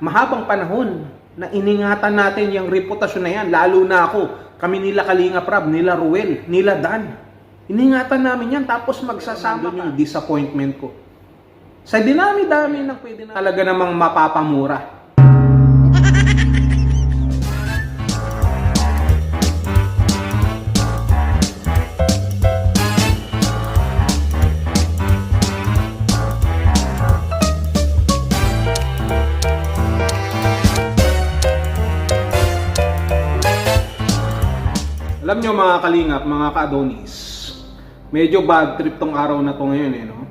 mahabang panahon na iningatan natin yung reputasyon na yan, lalo na ako, kami nila Kalinga Prab, nila Ruel, nila Dan. Iningatan namin yan, tapos magsasama yung disappointment ko. Sa dinami-dami ng pwede na talaga namang mapapamura. Alam nyo mga kalingap, mga ka-adonis, medyo bad trip tong araw na to ngayon eh, no?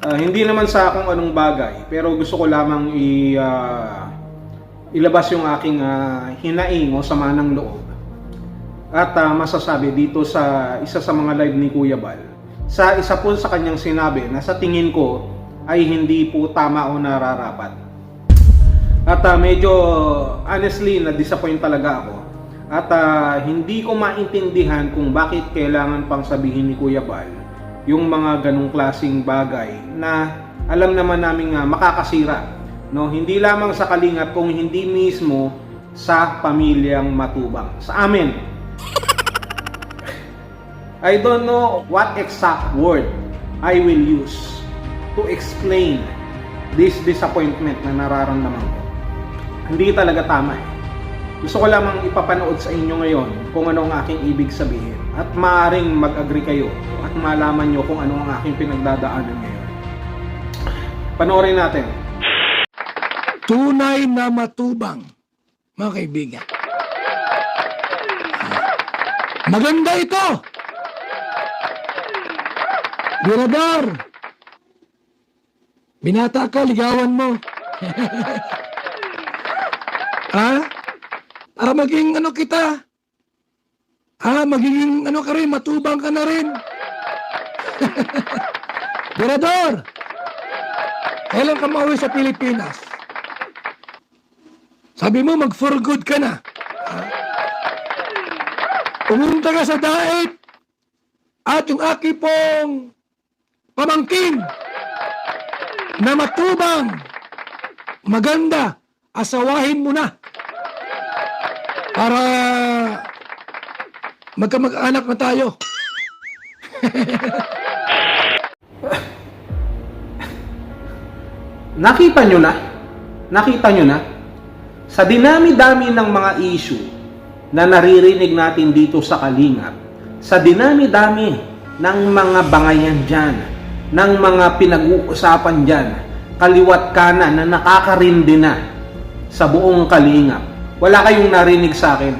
Ah, hindi naman sa kung anong bagay, pero gusto ko lamang i, ah, ilabas yung aking ah, hinaing o sama ng loob. At ah, masasabi dito sa isa sa mga live ni Kuya Bal, sa isa po sa kanyang sinabi na sa tingin ko ay hindi po tama o nararapat. At ah, medyo honestly na-disappoint talaga ako. At ah, hindi ko maintindihan kung bakit kailangan pang sabihin ni Kuya Bal yung mga ganong klasing bagay na alam naman namin nga makakasira. No? Hindi lamang sa kalingap kung hindi mismo sa pamilyang matubang. Sa amin. I don't know what exact word I will use to explain this disappointment na nararamdaman ko. Hindi talaga tama eh. Gusto ko lamang ipapanood sa inyo ngayon kung ano ang aking ibig sabihin at maaring mag-agree kayo at malaman nyo kung ano ang aking pinagdadaanan ngayon. Panoorin natin. Tunay na matubang, mga kaibigan. Maganda ito! Birador! Binata ka, ligawan mo. ha? Para maging ano kita? Ha? Magiging ano ka rin, matubang ka na rin. Birador! Kailan ka mauwi sa Pilipinas? Sabi mo, mag for good ka na. Ha? Pumunta ka sa daet at yung aki pong pamangkin na matubang, maganda, asawahin mo na para magkamag-anak na tayo. Nakita nyo na? Nakita nyo na? Sa dinami-dami ng mga issue na naririnig natin dito sa Kalingap, sa dinami-dami ng mga bangayan dyan, ng mga pinag-uusapan dyan, kaliwat kanan na nakakarindi na sa buong Kalingap, wala kayong narinig sa akin.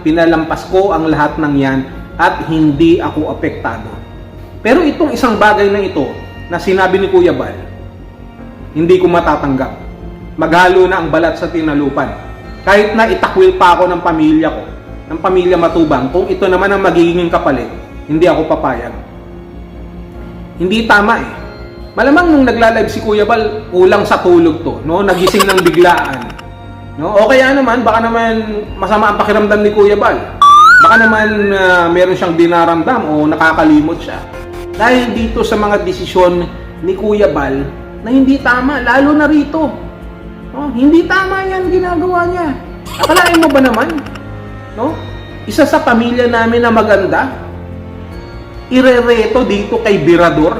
Pinalampas ko ang lahat ng yan at hindi ako apektado. Pero itong isang bagay na ito na sinabi ni Kuya Bal, hindi ko matatanggap. Maghalo na ang balat sa tinalupan. Kahit na itakwil pa ako ng pamilya ko, ng pamilya matubang, kung ito naman ang magiging kapalit, hindi ako papayag. Hindi tama eh. Malamang nung nagla-live si Kuya Bal, kulang sa tulog to, no? Nagising ng biglaan. No? O kaya naman, baka naman masama ang pakiramdam ni Kuya Bal. Baka naman ah, meron siyang dinaramdam o nakakalimot siya. Dahil dito sa mga desisyon ni Kuya Bal na hindi tama, lalo na rito. No? Hindi tama yan ginagawa niya. Akalain mo ba naman? No? Isa sa pamilya namin na maganda, irereto dito kay Birador.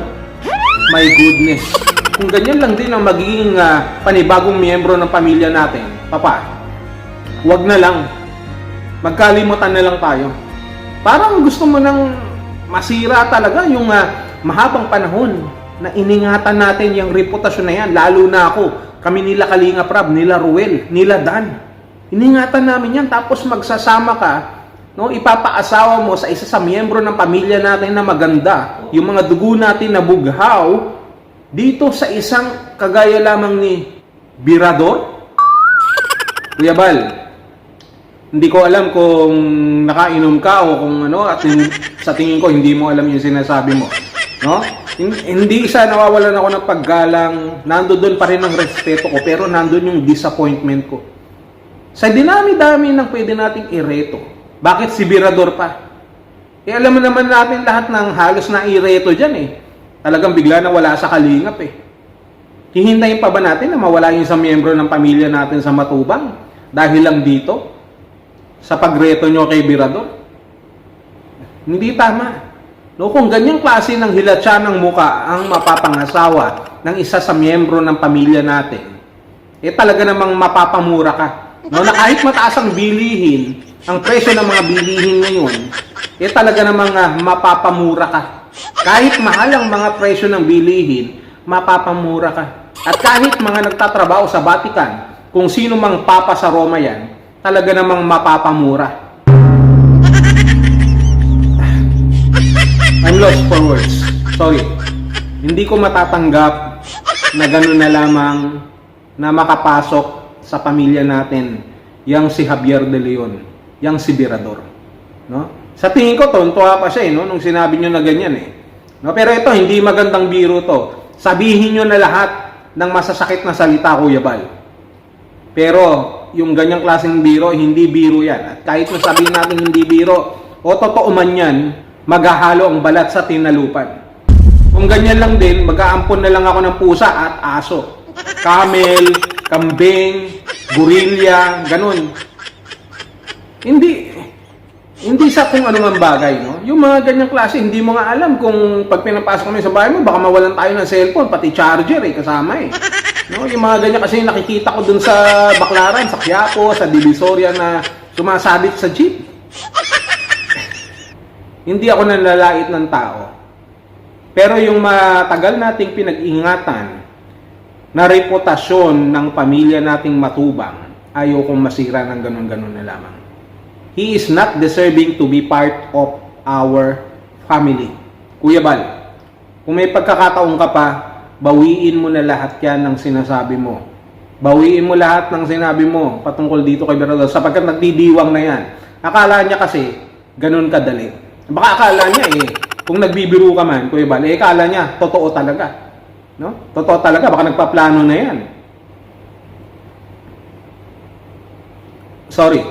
My goodness. Kung ganyan lang din ang magiging ah, panibagong miyembro ng pamilya natin, papa, wag na lang. Magkalimutan na lang tayo. Parang gusto mo nang masira talaga yung ah, mahabang panahon na iningatan natin yung reputasyon na yan, lalo na ako. Kami nila Kalinga Prab, nila Ruel, nila Dan. Iningatan namin yan, tapos magsasama ka, no, ipapaasawa mo sa isa sa miyembro ng pamilya natin na maganda, yung mga dugo natin na bughaw, dito sa isang kagaya lamang ni Birador? Kuya Bal, hindi ko alam kung nakainom ka o kung ano at hin- sa tingin ko hindi mo alam yung sinasabi mo. No? Hin- Hindi isa nawawalan ako ng paggalang, nandoon pa rin ang respeto ko pero nandoon yung disappointment ko. Sa dinami-dami ng pwede nating ireto, bakit si Birador pa? Eh alam mo naman natin lahat ng halos na ireto dyan eh. Talagang bigla na wala sa kalingap eh. Hihintayin pa ba natin na mawala yung isang miyembro ng pamilya natin sa matubang? Dahil lang dito? Sa pagreto nyo kay Birador? Hindi tama. No, kung ganyang klase ng hilatsa ng muka ang mapapangasawa ng isa sa miyembro ng pamilya natin, eh talaga namang mapapamura ka. No, na kahit mataas ang bilihin, ang presyo ng mga bilihin ngayon, eh talaga namang ah, mapapamura ka. Kahit mahal ang mga presyo ng bilihin, mapapamura ka. At kahit mga nagtatrabaho sa Vatican, kung sino mang papa sa Roma yan, talaga namang mapapamura. I'm lost for words. Sorry. Hindi ko matatanggap na gano'n na lamang na makapasok sa pamilya natin yang si Javier de Leon, yang si Birador. No? Sa tingin ko, tontuwa pa siya eh, no? nung sinabi nyo na ganyan eh. No? Pero ito, hindi magandang biro to. Sabihin nyo na lahat ng masasakit na salita, Kuya Bal. Pero, yung ganyang klaseng biro, hindi biro yan. At kahit na sabihin natin hindi biro, o totoo man yan, maghahalo ang balat sa tinalupan. Kung ganyan lang din, mag-aampon na lang ako ng pusa at aso. Camel, kambing, gorilla, ganun. Hindi, hindi sa kung ano man bagay, no? Yung mga ganyang klase, hindi mo nga alam kung pag pinapasok kami sa bahay mo, baka mawalan tayo ng cellphone, pati charger eh, kasama eh. No, yung mga ganyan kasi nakikita ko dun sa Baklaran, sa Quiapo, sa Divisoria na sumasabit sa jeep. Hindi ako nanlalait ng tao. Pero yung matagal nating pinag-ingatan na reputasyon ng pamilya nating matubang, ayokong masira ng ganun-ganun na lamang. He is not deserving to be part of our family. Kuya Bal, kung may pagkakataon ka pa, bawiin mo na lahat yan ng sinasabi mo. Bawiin mo lahat ng sinabi mo patungkol dito kay Berador sapagkat nagdidiwang na yan. Akala niya kasi ganun kadali. Baka akala niya eh, kung nagbibiro ka man, Kuya Bal, eh akala niya, totoo talaga. No? Totoo talaga, baka nagpaplano na yan. Sorry.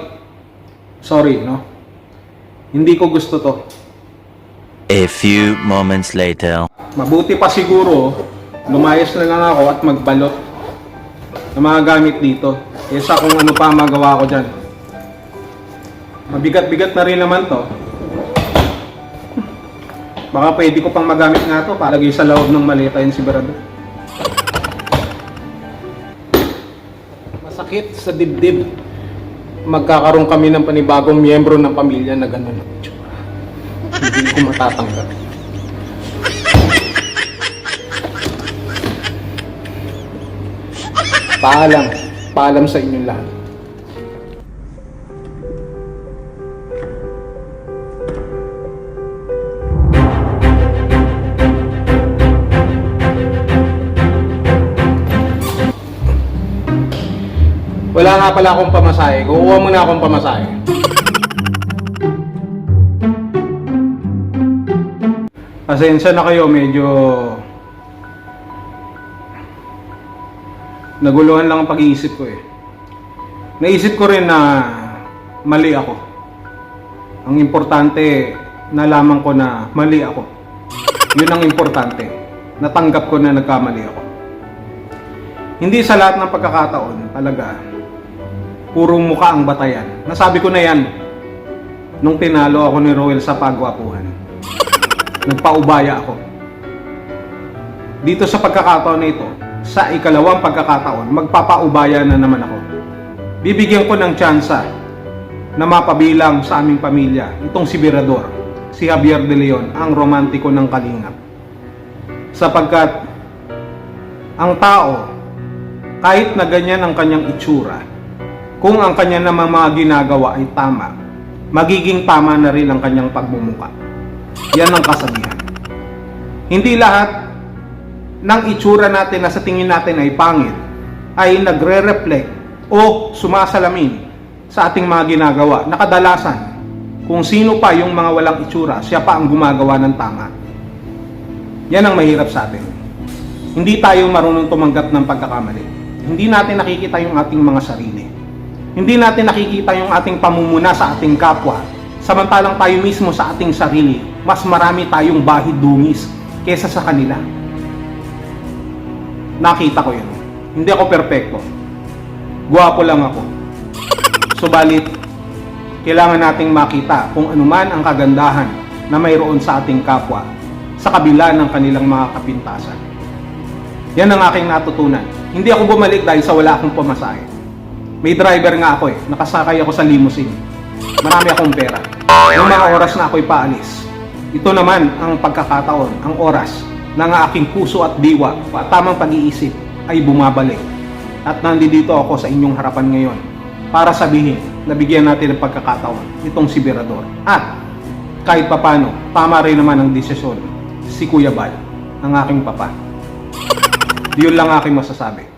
Sorry, no? Hindi ko gusto to. A few moments later. Mabuti pa siguro, lumayas na lang ako at magbalot ng mga gamit dito. Kesa kung ano pa magawa ko dyan. Mabigat-bigat na rin naman to. Baka pwede ko pang magamit nga to palagay sa loob ng maleta yung sigurado. Masakit sa dibdib. Magkakaroon kami ng panibagong miyembro ng pamilya na gano'n. Hindi ko matatanggap. Paalam. Paalam sa inyong lahat. Wala nga pala akong pamasahe. Kukuha muna akong pamasahe. Pasensya na kayo, medyo naguluhan lang ang pag-iisip ko eh. Naisip ko rin na mali ako. Ang importante, nalaman ko na mali ako. Yun ang importante. Natanggap ko na nagkamali ako. Hindi sa lahat ng pagkakataon, talaga, purong muka ang batayan. Nasabi ko na yan nung tinalo ako ni Roel sa pagwapuhan. Nagpaubaya ako. Dito sa pagkakataon na ito, sa ikalawang pagkakataon, magpapaubaya na naman ako. Bibigyan ko ng tsansa na mapabilang sa aming pamilya itong si Birador, si Javier de Leon, ang romantiko ng kalingap. Sapagkat ang tao, kahit na ganyan ang kanyang itsura, kung ang kanya namang mga ginagawa ay tama, magiging tama na rin ang kanyang pagmumuka. Yan ang kasabihan. Hindi lahat ng itsura natin na sa tingin natin ay pangit ay nagre-reflect o sumasalamin sa ating mga ginagawa. Nakadalasan, kung sino pa yung mga walang itsura, siya pa ang gumagawa ng tama. Yan ang mahirap sa atin. Hindi tayo marunong tumanggap ng pagkakamali. Hindi natin nakikita yung ating mga sarili. Hindi natin nakikita yung ating pamumuna sa ating kapwa. Samantalang tayo mismo sa ating sarili, mas marami tayong bahid dungis kesa sa kanila. Nakita ko yun. Hindi ako perpekto. Guwapo lang ako. Subalit, kailangan nating makita kung anuman ang kagandahan na mayroon sa ating kapwa sa kabila ng kanilang mga kapintasan. Yan ang aking natutunan. Hindi ako bumalik dahil sa wala akong pamasahe. May driver nga ako eh. Nakasakay ako sa limousine. Marami akong pera. Yung mga oras na ako'y paalis. Ito naman ang pagkakataon, ang oras ng aking puso at diwa at tamang pag-iisip ay bumabalik. At nandito ako sa inyong harapan ngayon para sabihin na bigyan natin ng pagkakataon itong si Berador. At kahit papano, tama rin naman ang desisyon si Kuya Bal, ang aking papa. Yun lang aking masasabi.